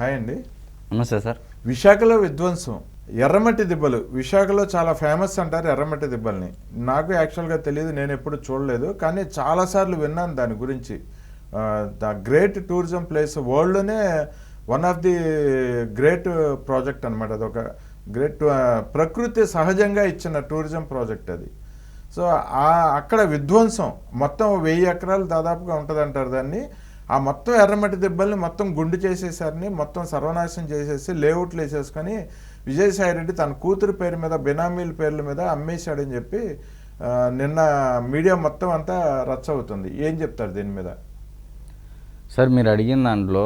Hi అండి. నమస్తే sir. విశాఖలో విధ్వంసం. ఎర్రమట్టి దిబ్బలు. విశాఖలో చాలా ఫేమస్ అంటారు ఎర్రమట్టి దిబ్బల్ని. నాకు యాక్చువల్గా తెలియదు నేను ఎప్పుడు చూడలేదు. కానీ చాలాసార్లు విన్నాను దాని గురించి. The great tourism place వరల్డ్లోనే one of the great project అనమాట అదొక గ్రేట్ ప్రకృతి సహజంగా ఇచ్చిన టూరిజం ప్రాజెక్ట్ అది. సో అక్కడ విధ్వంసం. మొత్తం వెయ్యి ఎకరాలు దాదాపుగా ఉంటుంది అంటారు దాన్ని. ఆ మొత్తం ఎర్రమట్టి దెబ్బల్ని మొత్తం గుండు చేసేసారని మొత్తం సర్వనాశనం చేసేసి లేఅవుట్లు వేసేసుకొని విజయసాయి రెడ్డి తన కూతురు పేరు మీద బినామీల పేర్ల మీద అమ్మేశాడని చెప్పి నిన్న మీడియా మొత్తం అంతా రచ్చ అవుతుంది ఏం చెప్తారు దీని మీద సార్ మీరు అడిగిన దాంట్లో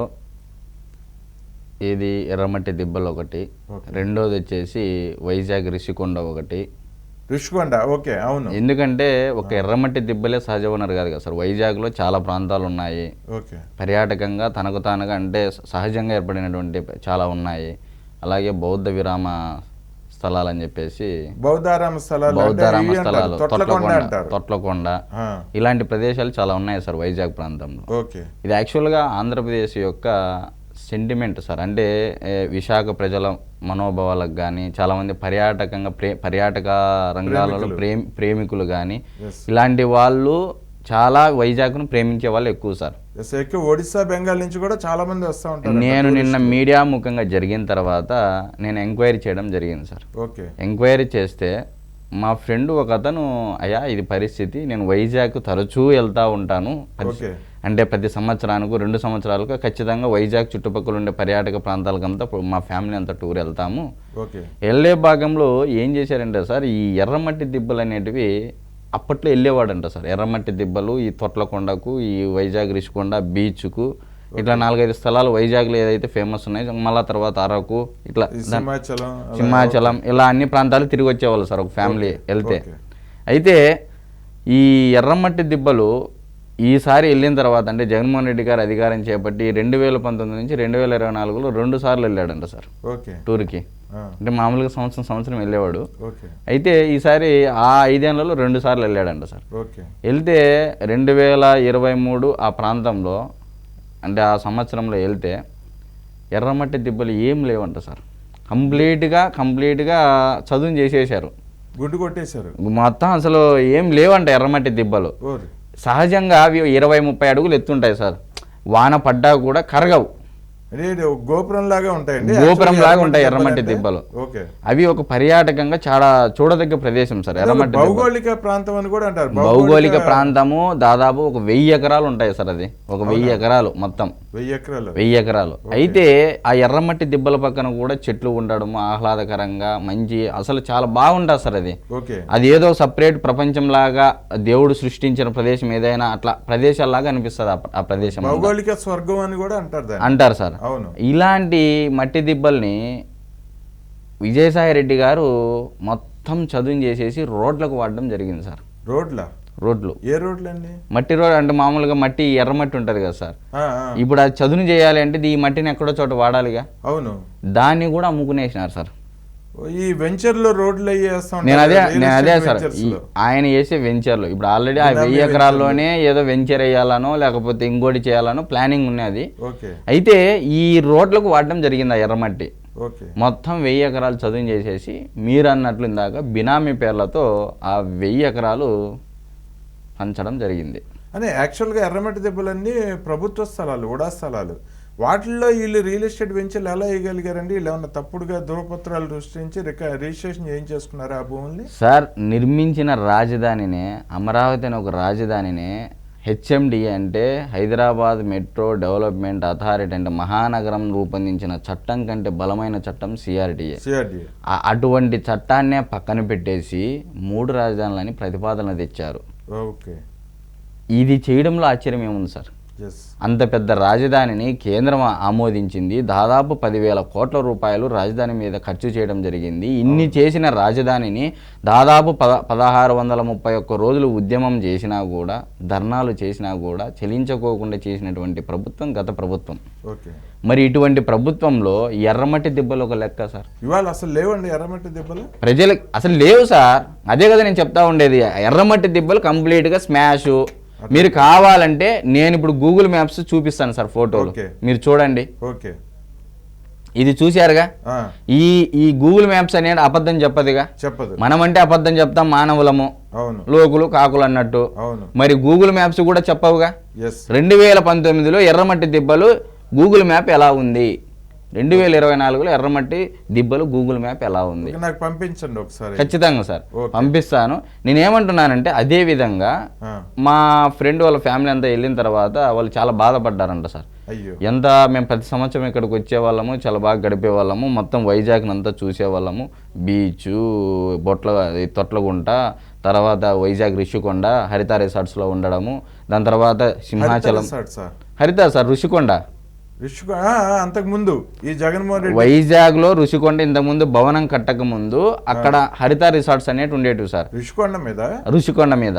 ఇది ఎర్రమట్టి దిబ్బలు ఒకటి. రెండోది వచ్చేసి వైజాగ్ రిషికొండ ఒకటి రుషికొండ ఓకే అవును. ఎందుకంటే ఒక ఎర్రమట్టి దిబ్బలే సహజ వనరు కాదు కదా సార్. వైజాగ్లో చాలా ప్రాంతాలు ఉన్నాయి. ఓకే. పర్యాటకంగా తనకు తానుగా అంటే సహజంగా ఏర్పడినటువంటి చాలా ఉన్నాయి. అలాగే బౌద్ధ విరామ స్థలాలు అని చెప్పేసి బౌద్ధారామ స్థలాలు బౌద్ధారామ స్థలాలు తొట్లకొండ తొట్లకొండ ఇలాంటి ప్రదేశాలు చాలా ఉన్నాయి సార్ వైజాగ్ ప్రాంతంలో. ఇది యాక్చువల్గా ఆంధ్రప్రదేశ్ యొక్క సెంటిమెంట్ సార్ అంటే విశాఖ ప్రజల మనోభావాలకు కానీ చాలామంది పర్యాటకంగా ప్రే పర్యాటక రంగాలలో. ప్రేమి ప్రేమికులు కానీ. ఇలాంటి వాళ్ళు చాలా వైజాగ్ను ప్రేమించే వాళ్ళు ఎక్కువ సార్ ఎక్కువ ఒడిశా బెంగాల్ నుంచి కూడా చాలా మంది వస్తూ ఉంటారు నేను నిన్న మీడియా ముఖంగా జరిగిన తర్వాత నేను ఎంక్వైరీ చేయడం జరిగింది సార్ ఓకే ఎంక్వైరీ చేస్తే మా ఫ్రెండ్ ఒక అతను అయ్యా ఇది పరిస్థితి. నేను వైజాగ్ తరచూ వెళ్తూ ఉంటాను. ఓకే. అంటే ప్రతి సంవత్సరానికి రెండు సంవత్సరాలకు ఖచ్చితంగా వైజాగ్ చుట్టుపక్కల ఉండే పర్యాటక ప్రాంతాలకంతా మా ఫ్యామిలీ అంతా టూర్ వెళ్తాము. వెళ్ళే భాగంలో ఏం చేశారంటే సార్ ఈ ఎర్రమట్టి దిబ్బలు అనేటివి అప్పట్లో వెళ్ళేవాడంట సార్. ఎర్రమట్టి దిబ్బలు ఈ తొట్లకొండకు ఈ వైజాగ్ రిషికొండ బీచ్కు ఇట్లా నాలుగైదు స్థలాలు వైజాగ్లో ఏదైతే ఫేమస్ ఉన్నాయో మళ్ళా తర్వాత అరకు ఇట్లా సింహాచలం ఇలా అన్ని ప్రాంతాలు తిరిగి వచ్చేవాళ్ళు సార్ ఒక ఫ్యామిలీ వెళ్తే. అయితే ఈ ఎర్రమట్టి దిబ్బలు ఈసారి వెళ్ళిన తర్వాత అంటే జగన్మోహన్ రెడ్డి గారు అధికారం చేపట్టి రెండు వేల పంతొమ్మిది నుంచి రెండు వేల ఇరవై నాలుగులో రెండు సార్లు వెళ్ళాడంట సార్. ఓకే. టూర్కి. అంటే మామూలుగా సంవత్సరం సంవత్సరం వెళ్ళేవాడు. ఓకే. అయితే ఈసారి ఆ ఐదేళ్ళలో రెండు సార్లు వెళ్ళాడంట సార్. వెళ్తే రెండు వేల ఇరవై మూడు ఆ ప్రాంతంలో అంటే ఆ సంవత్సరంలో వెళ్తే ఎర్రమట్టి దిబ్బలు ఏం లేవంట సార్. కంప్లీట్గా కంప్లీట్గా చదువు చేసేసారు. గుడ్డు కొట్టేశారు. మొత్తం అసలు ఏం లేవంట ఎర్రమట్టి దిబ్బలు సహజంగా అవి ఇరవై ముప్పై అడుగులు ఎత్తుంటాయి సార్. వాన పడ్డా కూడా కరగవు. గోపురం లాగా ఉంటాయండి. గోపురం లాగా ఉంటాయి ఎర్రమట్టి దిబ్బలు. అవి ఒక పర్యాటకంగా చాలా చూడదగ్గ ప్రదేశం సార్ ఎర్రమట్టి. భౌగోళిక ప్రాంతం అని కూడా అంటారు. భౌగోళిక ప్రాంతము దాదాపు ఒక వెయ్యి ఎకరాలు ఉంటాయి సార్ అది. ఒక వెయ్యి ఎకరాలు మొత్తం. వెయ్యి ఎకరాలు. వెయ్యి ఎకరాలు. అయితే ఆ ఎర్రమట్టి దిబ్బల పక్కన కూడా చెట్లు ఉండడం ఆహ్లాదకరంగా మంచి అసలు చాలా బాగుంటుంది సార్ అది. అది ఏదో సపరేట్ ప్రపంచంలాగా దేవుడు సృష్టించిన ప్రదేశం ఏదైనా అట్లా ప్రదేశాల్లాగా అనిపిస్తుంది ఆ- ప్రదేశం. భౌగోళిక స్వర్గం అని కూడా అంటారు అంటారు సార్. అవును. ఇలాంటి మట్టి దిబ్బల్ని విజయసాయి రెడ్డి గారు మొత్తం చదువు చేసేసి రోడ్లకు వాడడం జరిగింది సార్. రోడ్ల? రోడ్లు. ఏ రోడ్లు అండి మట్టి రోడ్ అంటే మామూలుగా మట్టి ఎర్రమట్టి ఉంటుంది కదా సార్. ఇప్పుడు అది చదును చేయాలి అంటే ఈ మట్టిని ఎక్కడో చోట వాడాలిగా. అవును. దాన్ని కూడా అమ్ముకునేసినారు సార్. ఈ వెంచర్లో రోడ్లు వేస్తా నేను అదే నేను అదే సార్. ఆయన చేసే వెంచర్లు. ఇప్పుడు ఆల్రెడీ ఆ వెయ్యి ఎకరాల్లోనే ఏదో వెంచర్ వేయాలనో లేకపోతే ఇంకోటి చేయాలనో ప్లానింగ్ ఉన్నది ఓకే. అయితే ఈ రోడ్లకు వాడడం జరిగింది ఆ ఎర్రమట్టి. మొత్తం వెయ్యి ఎకరాలు చదువు చేసేసి మీరు అన్నట్లు ఇందాక బినామీ పేర్లతో ఆ వెయ్యి ఎకరాలు పంచడం జరిగింది. అనే యాక్చువల్గా ఎర్రమట్టి దెబ్బలన్నీ ప్రభుత్వ స్థలాలు ఉడా స్థలాలు. వాటిల్లో వీళ్ళు రియల్ ఎస్టేట్ వెంచర్లు ఎలా వేయగలిగారండి వీళ్ళు ఏమన్నా తప్పుడుగా ధృవపత్రాలు సృష్టించి రిజిస్ట్రేషన్ చేయించేసుకున్నారు ఆ భూముల్ని? సార్ నిర్మించిన రాజధానినే అమరావతి అనే ఒక రాజధానినే హెచ్ఎండి అంటే హైదరాబాద్ మెట్రో డెవలప్మెంట్ అథారిటీ అంటే మహానగరం రూపొందించిన చట్టం కంటే బలమైన చట్టం సిఆర్డిఏ. అటువంటి చట్టాన్నే పక్కన పెట్టేసి మూడు రాజధానులని ప్రతిపాదన తెచ్చారు. ఓకే. ఇది చేయడంలో ఆశ్చర్యం ఏముంది సార్? అంత పెద్ద రాజధానిని కేంద్రం ఆమోదించింది. దాదాపు పదివేల కోట్ల రూపాయలు రాజధాని మీద ఖర్చు చేయడం జరిగింది. ఇన్ని చేసిన రాజధానిని దాదాపు పద పదహారు వందల ముప్పై ఒక్క రోజులు ఉద్యమం చేసినా కూడా ధర్నాలు చేసినా కూడా చెలించుకోకుండా చేసినటువంటి ప్రభుత్వం గత ప్రభుత్వం. మరి ఇటువంటి ప్రభుత్వంలో ఎర్రమట్టి దెబ్బలు ఒక లెక్క సార్. ఇవాళ అసలు లేవండి ఎర్రమట్టి దెబ్బలు? ప్రజలకు అసలు లేవు సార్. అదే కదా నేను చెప్తా ఉండేది. ఎర్రమట్టి దిబ్బలు కంప్లీట్గా స్మాష్ మీరు కావాలంటే నేను ఇప్పుడు గూగుల్ మ్యాప్స్ చూపిస్తాను సార్ ఫోటోలు. మీరు చూడండి. ఓకే. ఇది చూశారుగా? ఈ ఈ గూగుల్ మ్యాప్స్ అనేది అబద్ధం చెప్పదుగా? చెప్పదు. మనమంటే అబద్ధం చెప్తాం మానవులము. లోకులు కాకులు అన్నట్టు. మరి గూగుల్ మ్యాప్స్ కూడా చెప్పవుగా? రెండు వేల పంతొమ్మిదిలో ఎర్రమట్టి దిబ్బలు గూగుల్ మ్యాప్ ఎలా ఉంది? రెండు వేల ఇరవై నాలుగులో ఎర్రమట్టి దిబ్బలు గూగుల్ మ్యాప్ ఎలా ఉంది? నాకు పంపించండి ఒకసారి. ఖచ్చితంగా సార్. పంపిస్తాను. నేనేమంటున్నానంటే అదే విధంగా మా ఫ్రెండ్ వాళ్ళ ఫ్యామిలీ అంతా వెళ్ళిన తర్వాత వాళ్ళు చాలా బాధపడ్డారంట సార్. ఎంత మేము ప్రతి సంవత్సరం ఇక్కడికి వచ్చేవాళ్ళము చాలా బాగా గడిపేవాళ్ళము మొత్తం వైజాగ్ని అంతా చూసేవాళ్ళము. బీచ్ బొట్ల తొట్లగుంట తర్వాత వైజాగ్ రిషికొండ హరిత రిసార్ట్స్లో ఉండడము దాని తర్వాత సింహాచలం హరిత సార్ ఋషికొండ. రిషిక అంతకు ముందు ఈ జగన్మోహన్ రెడ్డి. వైజాగ్లో ఋషికొండ ఇంతకుముందు భవనం కట్టక ముందు అక్కడ హరిత రిసార్ట్స్ అనేవి ఉండేటివి సార్. రిషికొండ మీద? ఋషికొండ మీద.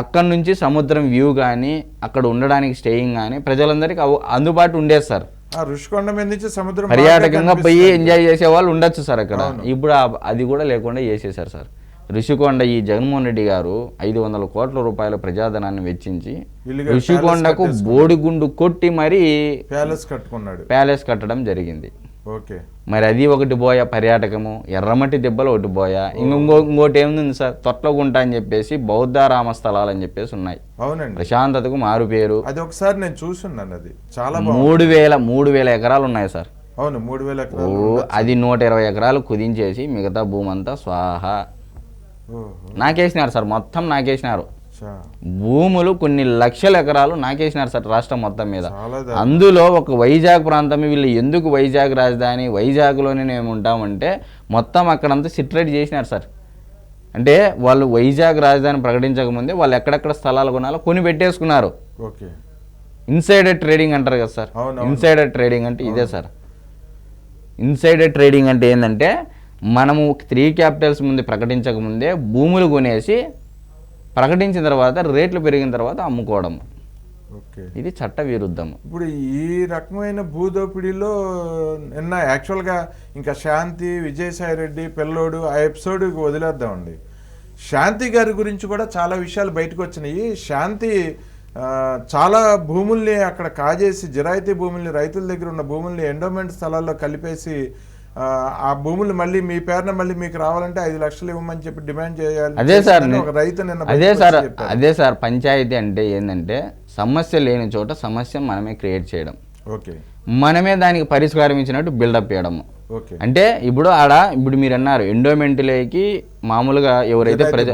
అక్కడ నుంచి సముద్రం వ్యూ కానీ అక్కడ ఉండడానికి స్టేయింగ్ కానీ ప్రజలందరికీ అందుబాటు ఉండేది సార్. ఆ ఋషికొండ మీద నుంచి సముద్రం పర్యాటకంగా పోయి. ఎంజాయ్ చేసే వాళ్ళు ఉండొచ్చు సార్ అక్కడ. ఇప్పుడు అది కూడా లేకుండా చేసేసారు సార్. ఋషికొండ ఈ జగన్మోహన్ రెడ్డి గారు ఐదు వందల కోట్ల రూపాయల ప్రజాధనాన్ని వెచ్చించి ఋషికొండకు బోడిగుండు కొట్టి మరీ ప్యాలెస్ కట్టుకున్నాడు. ప్యాలెస్ కట్టడం జరిగింది. ఓకే. మరి అది ఒకటి పోయా పర్యాటకము ఎర్రమట్టి దెబ్బలు ఒకటి పోయా ఇంకో ఇంకోటి ఏముంది సార్? తొట్లగుంట అని చెప్పేసి బౌద్ధారామ స్థలాలు అని చెప్పేసి ఉన్నాయి. అవునండి. ప్రశాంతతకు మారు పేరు. అది ఒకసారి నేను చూసున్నాను అది. చాలా మూడు వేల మూడు వేల ఎకరాలు ఉన్నాయి సార్. అవును మూడు వేల అది నూట ఇరవై ఎకరాలు కుదించేసి మిగతా భూమి అంతా స్వాహ. నాకేసినారు సార్ మొత్తం నాకేసినారు. భూములు కొన్ని లక్షల ఎకరాలు నాకేసినారు సార్ రాష్ట్రం మొత్తం మీద. అందులో ఒక వైజాగ్ ప్రాంతం వీళ్ళు ఎందుకు వైజాగ్ రాజధాని వైజాగ్లోనే మేము ఉంటామంటే మొత్తం అక్కడంతా సిట్రేట్ చేసినారు సార్. అంటే వాళ్ళు వైజాగ్ రాజధాని ప్రకటించకముందే వాళ్ళు ఎక్కడెక్కడ స్థలాలు కొనాలో కొని పెట్టేసుకున్నారు. ఓకే. ఇన్సైడర్ ట్రేడింగ్ అంటారు కదా సార్. ఇన్సైడర్ ట్రేడింగ్ అంటే ఇదే సార్. ఇన్సైడర్ ట్రేడింగ్ అంటే ఏంటంటే మనము త్రీ క్యాపిటల్స్ ముందు ప్రకటించక ముందే భూములు కొనేసి ప్రకటించిన తర్వాత రేట్లు పెరిగిన తర్వాత అమ్ముకోవడం ఓకే. ఇది చట్ట విరుద్ధం ఇప్పుడు ఈ రకమైన భూదోపిడీలో నిన్న యాక్చువల్గా ఇంకా శాంతి విజయసాయి రెడ్డి పిల్లోడు ఆ ఎపిసోడ్ వదిలేద్దామండి. శాంతి గారి గురించి కూడా చాలా విషయాలు బయటకు వచ్చినాయి. శాంతి చాలా భూముల్ని అక్కడ కాజేసి జిరాయితీ భూముల్ని రైతుల దగ్గర ఉన్న భూముల్ని ఎండోమెంట్ స్థలాల్లో కలిపేసి ఆ, భూములు మళ్ళీ మీ పేరున మళ్ళీ మీకు రావాలంటే ఐదు లక్షలు ఇవ్వమని చెప్పి డిమాండ్ చేయాలి. అదే సార్ రైతు నిన్న అదే సార్. అదే సార్ పంచాయతీ అంటే ఏంటంటే సమస్య లేని చోట సమస్య మనమే క్రియేట్ చేయడం. ఓకే. మనమే దానికి పరిష్కారం ఇచ్చినట్టు బిల్డప్ చేయడము. అంటే ఇప్పుడు ఆడ ఇప్పుడు మీరు అన్నారు ఎండోమెంట్లోకి మామూలుగా ఎవరైతే ప్రజ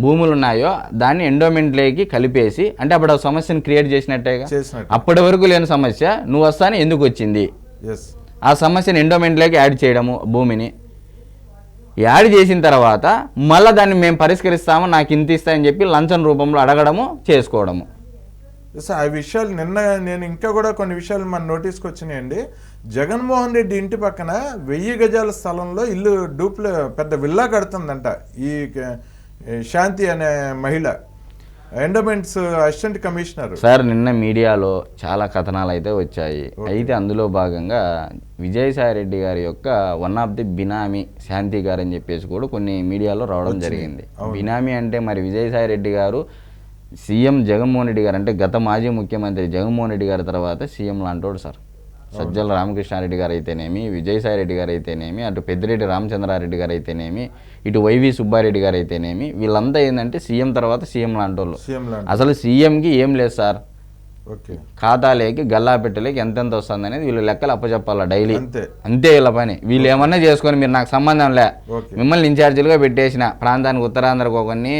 భూములు ఉన్నాయో దాన్ని ఎండోమెంట్లోకి కలిపేసి అంటే అప్పుడు ఆ సమస్యను క్రియేట్ చేసినట్టేగా? చేసినట్టు. అప్పటి వరకు లేని సమస్య నువ్వు వస్తానే ఎందుకు వచ్చింది? ఆ సమస్యను ఎండోమెంట్లోకి యాడ్ చేయడము భూమిని. యాడ్ చేసిన తర్వాత మళ్ళీ దాన్ని మేము పరిష్కరిస్తాము నాకు ఇంత ఇస్తాయని చెప్పి లంచం రూపంలో అడగడము చేసుకోవడము. ఆ విషయాలు నిన్న నేను ఇంకా కూడా కొన్ని విషయాలు మన నోటీస్కి వచ్చినాయండి. జగన్మోహన్ రెడ్డి ఇంటి పక్కన వెయ్యి గజాల స్థలంలో ఇల్లు డూప్లో పెద్ద విల్లా కడుతుందంట. ఈ శాంతి అనే మహిళ. Endowments assistant commissioner. సార్ నిన్న మీడియాలో చాలా కథనాలు అయితే వచ్చాయి అయితే అందులో భాగంగా విజయసాయి రెడ్డి గారి యొక్క one of the benami Shanti garu అని చెప్పేసి కూడా కొన్ని మీడియాలో రావడం జరిగింది. బినామీ అంటే మరి విజయసాయి రెడ్డి గారు సీఎం జగన్మోహన్ రెడ్డి గారు అంటే గత మాజీ ముఖ్యమంత్రి జగన్మోహన్ రెడ్డి గారి తర్వాత సీఎం లాంటోడు సార్. సజ్జల రామకృష్ణారెడ్డి గారు అయితేనేమి విజయసాయి రెడ్డి గారు అయితేనేమి అటు పెద్దిరెడ్డి రామచంద్రారెడ్డి గారు అయితేనేమి ఇటు వైవి సుబ్బారెడ్డి గారు అయితేనేమి వీళ్ళంతా ఏంటంటే సీఎం తర్వాత సీఎం లాంటి అసలు సీఎంకి ఏం లేదు సార్. ఖాతాలేకి గల్లా పెట్టలేకి ఎంతెంత వస్తుంది అనేది వీళ్ళు లెక్కలు అప్పచెప్పాలా డైలీ? అంతే. వీళ్ళ పని. వీళ్ళు ఏమన్నా చేసుకొని మీరు నాకు సంబంధం లే. మిమ్మల్ని ఇన్ఛార్జీలుగా పెట్టేసిన ప్రాంతానికి ఉత్తరాంధ్రకు ఒకరిని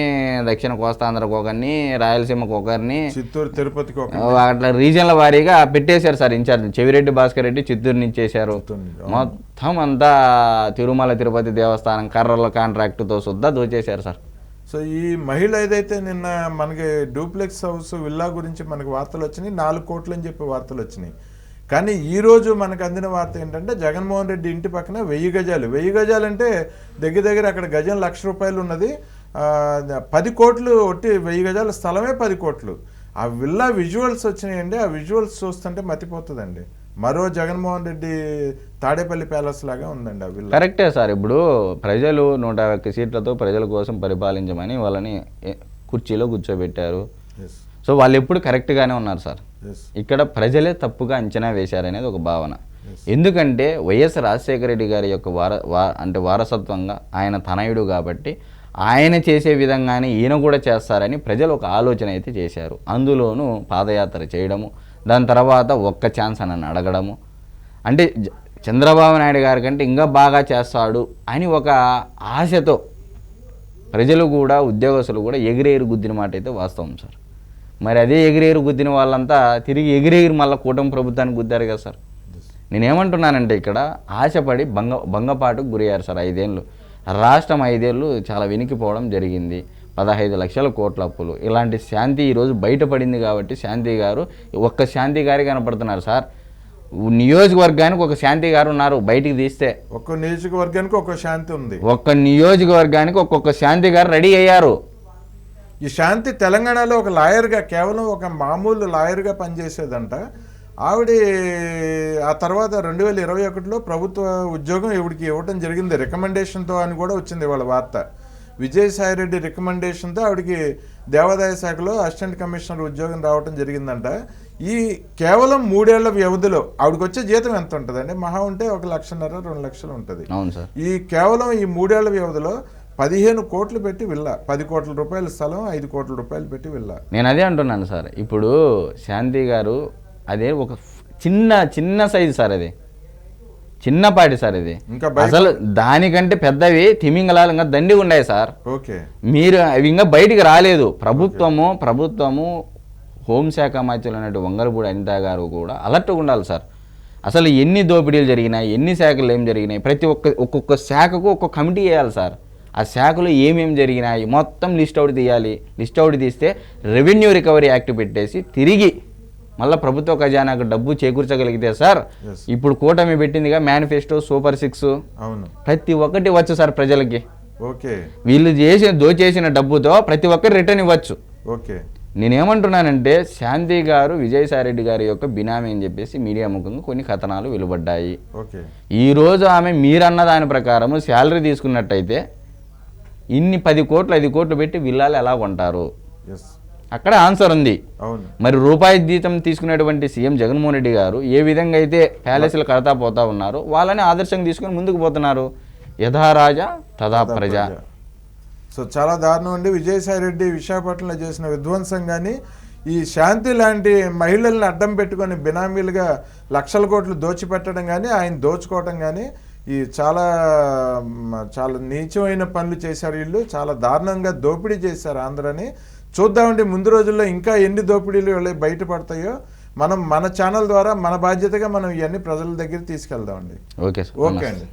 దక్షిణ కోస్తాంధ్రకు ఒకరిని రాయలసీమకు ఒకరిని చిత్తూరు తిరుపతికి అట్లా రీజన్ల వారీగా పెట్టేశారు sir in charge. Chevireddy Bhaskar Reddy చిత్తూరుని ఇచ్చేశారు చిత్తూరు. మొత్తం అంతా తిరుమల తిరుపతి దేవస్థానం కర్రల కాంట్రాక్టుతో సుద్దా దోచేశారు సార్. సో ఈ మహిళ ఏదైతే నిన్న మనకి డూప్లెక్స్ హౌస్ విల్లా గురించి మనకి వార్తలు వచ్చినాయి నాలుగు కోట్లు అని చెప్పి వార్తలు వచ్చినాయి. కానీ ఈరోజు మనకు అందిన వార్త ఏంటంటే జగన్మోహన్ రెడ్డి ఇంటి పక్కన వెయ్యి గజాలు. వెయ్యి గజాలు అంటే దగ్గర దగ్గర అక్కడ గజం లక్ష రూపాయలు ఉన్నది. పది కోట్లు ఒట్టి వెయ్యి గజాల స్థలమే పది కోట్లు. ఆ విల్లా విజువల్స్ వచ్చినాయండి. ఆ విజువల్స్ చూస్తుంటే మతిపోతుందండి. మరో జగన్మోహన్ రెడ్డి తాడేపల్లి ప్యాలెస్ లాగా ఉందండి ఆ విల్లా. కరెక్టే సార్. ఇప్పుడు ప్రజలు నూట ఒక్క సీట్లతో ప్రజల కోసం పరిపాలించమని వాళ్ళని కుర్చీలో కూర్చోబెట్టారు. సో వాళ్ళు ఎప్పుడు కరెక్ట్గానే ఉన్నారు సార్. ఇక్కడ ప్రజలే తప్పుగా అంచనా వేశారనేది ఒక భావన. ఎందుకంటే వైఎస్ రాజశేఖర రెడ్డి గారి యొక్క వార వా అంటే వారసత్వంగా ఆయన తనయుడు కాబట్టి ఆయన చేసే విధంగానే ఈయన కూడా చేస్తారని ప్రజలు ఒక ఆలోచన అయితే చేశారు. అందులోనూ పాదయాత్ర చేయడము దాని తర్వాత ఒక్క ఛాన్స్ అని అడగడము. అంటే చంద్రబాబు నాయుడు గారి కంటే ఇంకా బాగా చేస్తాడు అని ఒక ఆశతో ప్రజలు కూడా ఉద్యోగస్తులు కూడా ఎగిరేరు గుద్దిన మాట అయితే వాస్తవం సార్. మరి అదే ఎగిరేరు గుద్దిన వాళ్ళంతా తిరిగి ఎగిరేగిరి మళ్ళీ కూటమి ప్రభుత్వానికి గుద్దారు కదా సార్. నేనేమంటున్నానంటే ఇక్కడ ఆశపడి భంగ భంగపాటుకు గురయ్యారు సార్ ఐదేళ్ళు. రాష్ట్రం ఐదేళ్ళు చాలా వెనికిపోవడం జరిగింది. పదహైదు లక్షల కోట్ల అప్పులు. ఇలాంటి శాంతి ఈరోజు బయటపడింది కాబట్టి శాంతి గారు ఒక్క శాంతి గారి కనపడుతున్నారు సార్. నియోజకవర్గానికి ఒక శాంతి గారు ఉన్నారు బయటికి తీస్తే. ఒక్కో నియోజకవర్గానికి ఒక్కో శాంతి ఉంది. ఒక్క నియోజకవర్గానికి ఒక్కొక్క శాంతి గారు రెడీ అయ్యారు. ఈ శాంతి తెలంగాణలో ఒక లాయర్గా కేవలం ఒక మామూలు లాయర్గా పనిచేసేదంట. ఆవిడ ఆ తర్వాత రెండు వేల ఇరవై ఒకటిలో ప్రభుత్వ ఉద్యోగం ఇవిడికి ఇవ్వడం జరిగింది. రికమెండేషన్తో అని కూడా వచ్చింది వాళ్ళ వార్త. విజయసాయిరెడ్డి రికమెండేషన్తో ఆవిడకి దేవాదాయ శాఖలో అసిస్టెంట్ కమిషనర్ ఉద్యోగం రావడం జరిగిందంట. ఈ కేవలం మూడేళ్ళ వ్యవధిలో ఆవిడకి వచ్చే జీతం ఎంత ఉంటుందండి మహా ఉంటే ఒక లక్షన్నర రెండు లక్షలు ఉంటుంది. అవును సార్. ఈ కేవలం ఈ మూడేళ్ళ వ్యవధిలో పదిహేను కోట్లు పెట్టి విల్లా. పది కోట్ల రూపాయల స్థలం ఐదు కోట్ల రూపాయలు పెట్టి విల్లా. నేను అదే అంటున్నాను సార్. ఇప్పుడు శాంతి గారు అదే ఒక చిన్న చిన్న సైజు సార్ అది. చిన్నపాటి సార్ ఇది. ఇంకా అసలు దానికంటే పెద్దవి తిమింగలాలు ఇంకా దండి ఉన్నాయి సార్. ఓకే. మీరు అవి ఇంకా బయటికి రాలేదు. ప్రభుత్వము ప్రభుత్వము హోంశాఖ మంత్రులు అన్నట్టు వంగలపూడి అనిత గారు కూడా అలర్ట్గా ఉండాలి సార్. అసలు ఎన్ని దోపిడీలు జరిగినాయి ఎన్ని శాఖలు ఏం జరిగినాయి ప్రతి ఒక్క ఒక్కొక్క శాఖకు ఒక్కొక్క కమిటీ వేయాలి సార్. ఆ శాఖలో ఏమేమి జరిగినాయి మొత్తం లిస్ట్ అవుట్ తీయాలి. లిస్ట్ అవుట్ తీస్తే రెవెన్యూ రికవరీ యాక్ట్ పెట్టేసి తిరిగి మళ్ళీ ప్రభుత్వ ఖజానాకు డబ్బు చేకూర్చగలిగితే సార్. ఇప్పుడు కూటమి పెట్టిందిగా మేనిఫెస్టో సూపర్ సిక్స్ అవును. ప్రతి ఒక్కటి వచ్చు సార్ ప్రజలకి. ఓకే. వీళ్ళు చేసిన దోచేసిన డబ్బుతో ప్రతి ఒక్కరు రిటర్న్ ఇవ్వచ్చు. ఓకే. నేనేమంటున్నానంటే శాంతి గారు విజయసాయిరెడ్డి గారి యొక్క బినామీ అని చెప్పేసి మీడియా ముఖంగా కొన్ని కథనాలు వెలువడ్డాయి. ఓకే. ఈ రోజు ఆమె మీరన్న దాని ప్రకారం శాలరీ తీసుకున్నట్టయితే ఇన్ని పది కోట్లు ఐదు కోట్లు పెట్టి విల్లాలు ఎలా కొంటారు? అక్కడ ఆన్సర్ ఉంది. మరి రూపాయి జీతం తీసుకునేటువంటి సీఎం జగన్మోహన్ రెడ్డి గారు ఏ విధంగా అయితే ప్యాలెస్లు కడతా పోతా ఉన్నారు వాళ్ళని ఆదర్శంగా తీసుకొని ముందుకు పోతున్నారు. యథా రాజా తథా ప్రజ. సో చాలా దారుణం అండి. విజయసాయి రెడ్డి విశాఖపట్నంలో చేసిన విధ్వంసం కానీ ఈ శాంతి లాంటి మహిళల్ని అడ్డం పెట్టుకొని బినామీలుగా లక్షల కోట్లు దోచిపెట్టడం కానీ ఆయన దోచుకోవటం కానీ ఈ చాలా చాలా నీచమైన పనులు చేశారు వీళ్ళు. చాలా దారుణంగా దోపిడీ చేశారు ఆంధ్రని. చూద్దామండి ముందు రోజుల్లో ఇంకా ఎన్ని దోపిడీలు వీళ్ళకి బయటపడతాయో. మనం మన ఛానల్ ద్వారా మన బాధ్యతగా మనం ఇవన్నీ ప్రజల దగ్గర తీసుకెళ్దామండి. ఓకే ఓకే అండి.